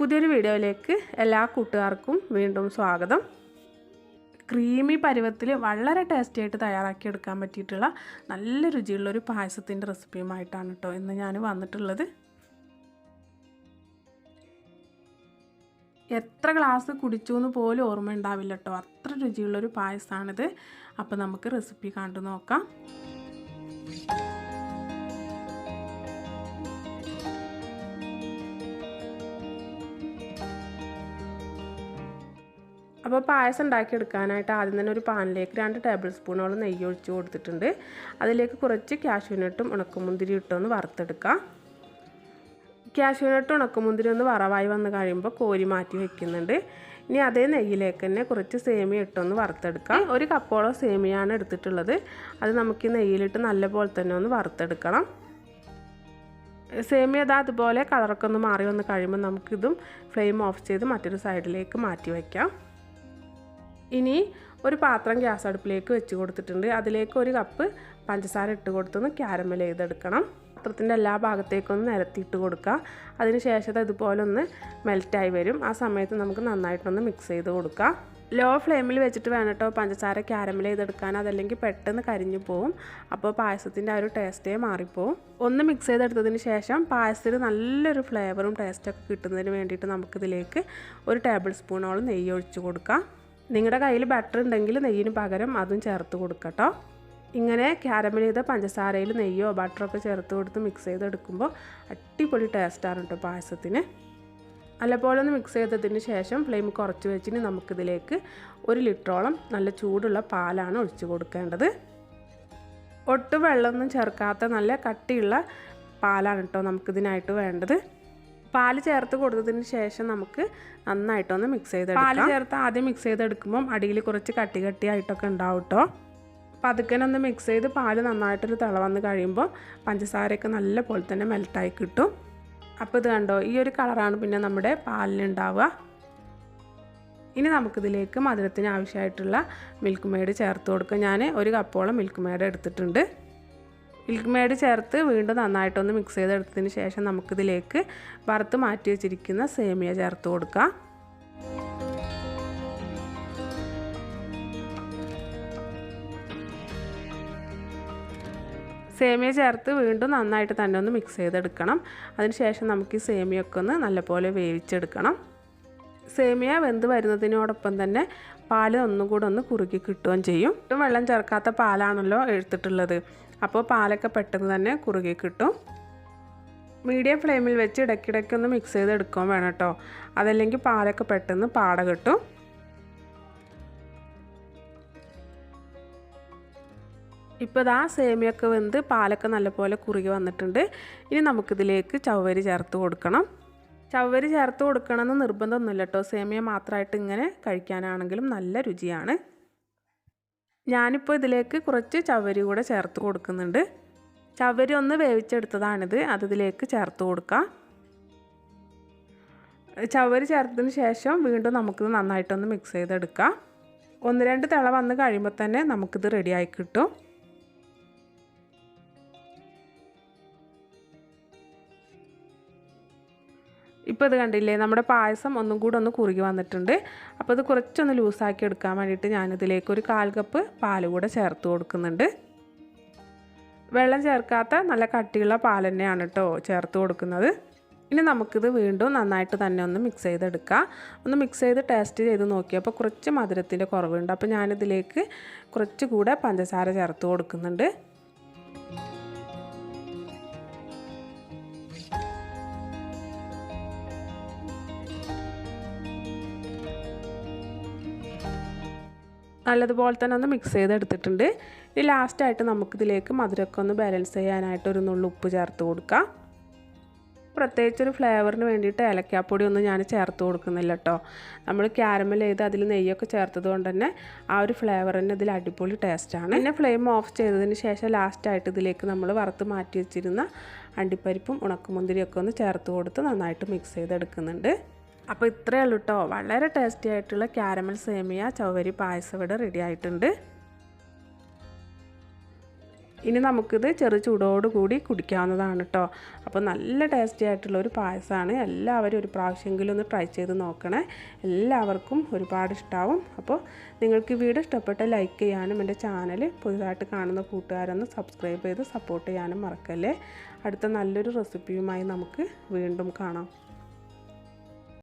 പുതിയൊരു വീഡിയോയിലേക്ക് എല്ലാ കൂട്ടുകാർക്കും വീണ്ടും സ്വാഗതം. ക്രീമി പരുവത്തിൽ വളരെ ടേസ്റ്റി ആയിട്ട് തയ്യാറാക്കി എടുക്കാൻ പറ്റിയിട്ടുള്ള നല്ല രുചിയുള്ളൊരു പായസത്തിന്റെ റെസിപ്പിയുമായിട്ടാണ് കേട്ടോ ഇന്ന് ഞാൻ വന്നിട്ടുള്ളത്. എത്ര ഗ്ലാസ് കുടിച്ചു എന്ന് പോലും ഓർമ്മ ഉണ്ടാവില്ല കേട്ടോ അത്ര രുചിയുള്ളൊരു പായസമാണിത് അപ്പോൾ നമുക്ക് റെസിപ്പി കണ്ടു നോക്കാം. അപ്പോൾ പായസം ഉണ്ടാക്കിയെടുക്കാനായിട്ട് ആദ്യം തന്നെ ഒരു പാനിലേക്ക് രണ്ട് ടേബിൾ സ്പൂണോളം നെയ്യ് ഒഴിച്ച് കൊടുത്തിട്ടുണ്ട്. അതിലേക്ക് കുറച്ച് കാഷ്യൂനട്ടും ഉണക്കമുന്തിരി ഇട്ടൊന്ന് വറുത്തെടുക്കാം. കാഷ്യൂനട്ട് ഉണക്കമുന്തിരി ഒന്ന് വറവായി വന്ന് കഴിയുമ്പോൾ കോരി മാറ്റി വെക്കുന്നുണ്ട്. ഇനി അതേ നെയ്യിലേക്ക് തന്നെ കുറച്ച് സേമിയ ഇട്ടൊന്ന് വറുത്തെടുക്കാം. ഒരു കപ്പോളം സേമിയാണ് എടുത്തിട്ടുള്ളത്. അത് നമുക്ക് ഈ നെയ്യിലിട്ട് നല്ലപോലെ തന്നെ ഒന്ന് വറുത്തെടുക്കണം. സേമിയ അതാ അതുപോലെ കളറൊക്കെ ഒന്ന് മാറി വന്ന് കഴിയുമ്പോൾ നമുക്കിതും ഫ്ലെയിം ഓഫ് ചെയ്ത് മറ്റൊരു സൈഡിലേക്ക് മാറ്റി വയ്ക്കാം ഇനി ഒരു പാത്രം ഗ്യാസ് അടുപ്പിലേക്ക് വെച്ച് കൊടുത്തിട്ടുണ്ട്. അതിലേക്ക് ഒരു കപ്പ് പഞ്ചസാര ഇട്ട് കൊടുത്തൊന്ന് ക്യാരമൽ ചെയ്തെടുക്കണം. പാത്രത്തിന്റെ എല്ലാ ഭാഗത്തേക്കൊന്ന് നിരത്തിയിട്ട് കൊടുക്കുക. അതിന് ശേഷം ഇതുപോലെ ഒന്ന് മെൽറ്റായി വരും. ആ സമയത്ത് നമുക്ക് നന്നായിട്ടൊന്ന് മിക്സ് ചെയ്ത് കൊടുക്കാം ലോ ഫ്ലെയിമിൽ വെച്ചിട്ട് വേണം കേട്ടോ പഞ്ചസാര ക്യാരമൽ ചെയ്തെടുക്കാൻ. അതല്ലെങ്കിൽ പെട്ടെന്ന് കരിഞ്ഞു പോവും. അപ്പോൾ പായസത്തിന്റെ ആ ഒരു ടേസ്റ്റേ മാറിപ്പോവും. ഒന്ന് മിക്സ് ചെയ്തെടുത്തതിന് ശേഷം പായസത്തിന് നല്ലൊരു ഫ്ലേവറും ടേസ്റ്റൊക്കെ കിട്ടുന്നതിന് വേണ്ടിയിട്ട് നമുക്കിതിലേക്ക് ഒരു ടേബിൾ സ്പൂണോളം നെയ്യ് ഒഴിച്ച് കൊടുക്കാം. നിങ്ങളുടെ കയ്യിൽ ബട്ടർ ഉണ്ടെങ്കിൽ നെയ്യിന് പകരം അതും ചേർത്ത് കൊടുക്കട്ടോ. ഇങ്ങനെ ക്യാരമൽ ചെയ്ത പഞ്ചസാരയിൽ നെയ്യോ ബട്ടറോ ഒക്കെ ചേർത്ത് കൊടുത്ത് മിക്സ് ചെയ്തെടുക്കുമ്പോൾ അടിപൊളി ടേസ്റ്റാണ് കേട്ടോ പായസത്തിന്. നല്ലപോലെ ഒന്ന് മിക്സ് ചെയ്തതിന് ശേഷം ഫ്ലെയിം കുറച്ച് വെച്ചിട്ട് നമുക്കിതിലേക്ക് ഒരു ലിറ്ററോളം നല്ല ചൂടുള്ള പാലാണ് ഒഴിച്ചു കൊടുക്കേണ്ടത്. ഒട്ടും വെള്ളമൊന്നും ചേർക്കാത്ത നല്ല കട്ടിയുള്ള പാലാണ് കേട്ടോ നമുക്കിതിനായിട്ട് വേണ്ടത്. പാൽ ചേർത്ത് കൊടുത്തതിന് ശേഷം നമുക്ക് നന്നായിട്ടൊന്ന് മിക്സ് ചെയ്ത് പാൽ ചേർത്ത് ആദ്യം മിക്സ് ചെയ്തെടുക്കുമ്പം അടിയിൽ കുറച്ച് കട്ടി കട്ടിയായിട്ടൊക്കെ ഉണ്ടാവും കേട്ടോ പതുക്കനൊന്ന് മിക്സ് ചെയ്ത് പാൽ നന്നായിട്ടൊരു തിള വന്ന് കഴിയുമ്പോൾ പഞ്ചസാരയൊക്കെ നല്ല പോലെ തന്നെ മെൽട്ടായി കിട്ടും. അപ്പോൾ ഇത് കണ്ടോ ഈ ഒരു കളറാണ് പിന്നെ നമ്മുടെ പാലിനുണ്ടാവുക ഇനി നമുക്കിതിലേക്ക് മധുരത്തിന് ആവശ്യമായിട്ടുള്ള മിൽക്ക് മെയ്ഡ് ചേർത്ത് കൊടുക്കുക ഞാൻ ഒരു കപ്പോളം മിൽക്ക് മെയ്ഡ് എടുത്തിട്ടുണ്ട്. മിൽക്ക് മെയ്ഡ് ചേർത്ത് വീണ്ടും നന്നായിട്ടൊന്ന് മിക്സ് ചെയ്തെടുത്തതിന് ശേഷം നമുക്കിതിലേക്ക് വറുത്ത് മാറ്റി വെച്ചിരിക്കുന്ന സേമിയ ചേർത്ത് കൊടുക്കാം. സേമിയ ചേർത്ത് വീണ്ടും നന്നായിട്ട് തന്നെ ഒന്ന് മിക്സ് ചെയ്തെടുക്കണം. അതിനുശേഷം നമുക്ക് ഈ സേമിയൊക്കെ ഒന്ന് നല്ലപോലെ വേവിച്ചെടുക്കണം. സേമിയ വെന്ത് വരുന്നതിനോടൊപ്പം തന്നെ പാൽ ഒന്നും കൂടെ ഒന്ന് കുറുക്കി കിട്ടുകയും ചെയ്യും. വെള്ളം ചേർക്കാത്ത പാലാണല്ലോ എടുത്തിട്ടുള്ളത്. അപ്പോൾ പാലൊക്കെ പെട്ടെന്ന് തന്നെ കുറുകി കിട്ടും. മീഡിയം ഫ്ലെയിമിൽ വെച്ച് ഇടയ്ക്കിടയ്ക്ക് ഒന്ന് മിക്സ് ചെയ്ത് എടുക്കാൻ വേണം കേട്ടോ. അതല്ലെങ്കിൽ പാലൊക്കെ പെട്ടെന്ന് പാട കിട്ടും. ഇപ്പോൾ ഇതാ സേമിയൊക്കെ വെന്ത് പാലൊക്കെ നല്ലപോലെ കുറുകി വന്നിട്ടുണ്ട്. ഇനി നമുക്കിതിലേക്ക് ചവ്വരി ചേർത്ത് കൊടുക്കണം. ചവ്വരി ചേർത്ത് കൊടുക്കണമെന്ന് നിർബന്ധമൊന്നുമില്ല കേട്ടോ. സേമിയ മാത്രമായിട്ട് ഇങ്ങനെ കഴിക്കാനാണെങ്കിലും നല്ല രുചിയാണ്. ഞാനിപ്പോൾ ഇതിലേക്ക് കുറച്ച് ചവരി കൂടെ ചേർത്ത് കൊടുക്കുന്നുണ്ട്. ചവരി ഒന്ന് വേവിച്ചെടുത്തതാണിത്. അത് ഇതിലേക്ക് ചേർത്ത് കൊടുക്കാം. ചവരി ചേർത്തതിന് ശേഷം വീണ്ടും നമുക്കിത് നന്നായിട്ടൊന്ന് മിക്സ് ചെയ്തെടുക്കാം. ഒന്ന് രണ്ട് തിള വന്ന് കഴിയുമ്പോൾ തന്നെ നമുക്കിത് റെഡിയായി കിട്ടും. ഇപ്പോൾ ഇത് കണ്ടില്ലേ നമ്മുടെ പായസം ഒന്നും കൂടെ ഒന്ന് കുറുകി വന്നിട്ടുണ്ട്. അപ്പോൾ ഇത് കുറച്ചൊന്ന് ലൂസാക്കി എടുക്കാൻ വേണ്ടിയിട്ട് ഞാനിതിലേക്ക് ഒരു കാൽ കപ്പ് പാൽ കൂടെ ചേർത്ത് കൊടുക്കുന്നുണ്ട്. വെള്ളം ചേർക്കാത്ത നല്ല കട്ടിയുള്ള പാൽ തന്നെയാണ് കേട്ടോ ചേർത്ത് കൊടുക്കുന്നത്. ഇനി നമുക്കിത് വീണ്ടും നന്നായിട്ട് തന്നെ ഒന്ന് മിക്സ് ചെയ്തെടുക്കാം. ഒന്ന് മിക്സ് ചെയ്ത് ടേസ്റ്റ് ചെയ്ത് നോക്കിയപ്പോൾ കുറച്ച് മധുരത്തിന്റെ കുറവുണ്ട്. അപ്പോൾ ഞാനിതിലേക്ക് കുറച്ച് കൂടെ പഞ്ചസാര ചേർത്ത് കൊടുക്കുന്നുണ്ട്. നല്ലതുപോലെ തന്നെ ഒന്ന് മിക്സ് ചെയ്തെടുത്തിട്ടുണ്ട്. ഇനി ലാസ്റ്റായിട്ട് നമുക്കിതിലേക്ക് മധുരമൊക്കെ ഒന്ന് ബാലൻസ് ചെയ്യാനായിട്ട് ഒരു നുള്ളു ഉപ്പ് ചേർത്ത് കൊടുക്കാം. പ്രത്യേകിച്ചൊരു ഫ്ലേവറിന് വേണ്ടിയിട്ട് ഏലക്കാപ്പൊടി ഒന്നും ഞാൻ ചേർത്ത് കൊടുക്കുന്നില്ല കേട്ടോ നമ്മൾ ക്യാരമൽ ചെയ്ത് അതിൽ നെയ്യൊക്കെ ചേർത്തത് കൊണ്ട് തന്നെ ആ ഒരു ഫ്ലേവർ തന്നെ ഇതിൽ അടിപൊളി ടേസ്റ്റാണ് പിന്നെ ഫ്ലെയിം ഓഫ് ചെയ്തതിന് ശേഷം ലാസ്റ്റായിട്ട് ഇതിലേക്ക് നമ്മൾ വറുത്ത് മാറ്റി വെച്ചിരുന്ന അണ്ടിപ്പരിപ്പും ഉണക്കമുന്തിരിയൊക്കെ ഒന്ന് ചേർത്ത് കൊടുത്ത് നന്നായിട്ട് മിക്സ് ചെയ്തെടുക്കുന്നുണ്ട്. അപ്പോൾ ഇത്രയേ ഉള്ളൂ കേട്ടോ വളരെ ടേസ്റ്റി ആയിട്ടുള്ള ക്യാരമൽ സേമിയ ചവരി പായസം ഇവിടെ റെഡി ആയിട്ടുണ്ട്. ഇനി നമുക്കിത് ചെറു ചൂടോടുകൂടി കുടിക്കാവുന്നതാണ് കേട്ടോ അപ്പോൾ നല്ല ടേസ്റ്റി ആയിട്ടുള്ള ഒരു പായസമാണ് എല്ലാവരും ഒരു പ്രാവശ്യമെങ്കിലും ഒന്ന് ട്രൈ ചെയ്ത് നോക്കണേ. എല്ലാവർക്കും ഒരുപാട് ഇഷ്ടമാവും അപ്പോൾ നിങ്ങൾക്ക് വീഡിയോ ഇഷ്ടപ്പെട്ട ലൈക്ക് ചെയ്യാനും എന്റെ ചാനൽ പുതുതായിട്ട് കാണുന്ന കൂട്ടുകാരൊന്ന് സബ്സ്ക്രൈബ് ചെയ്ത് സപ്പോർട്ട് ചെയ്യാനും മറക്കല്ലേ. അടുത്ത നല്ലൊരു റെസിപ്പിയുമായി നമുക്ക് വീണ്ടും കാണാം.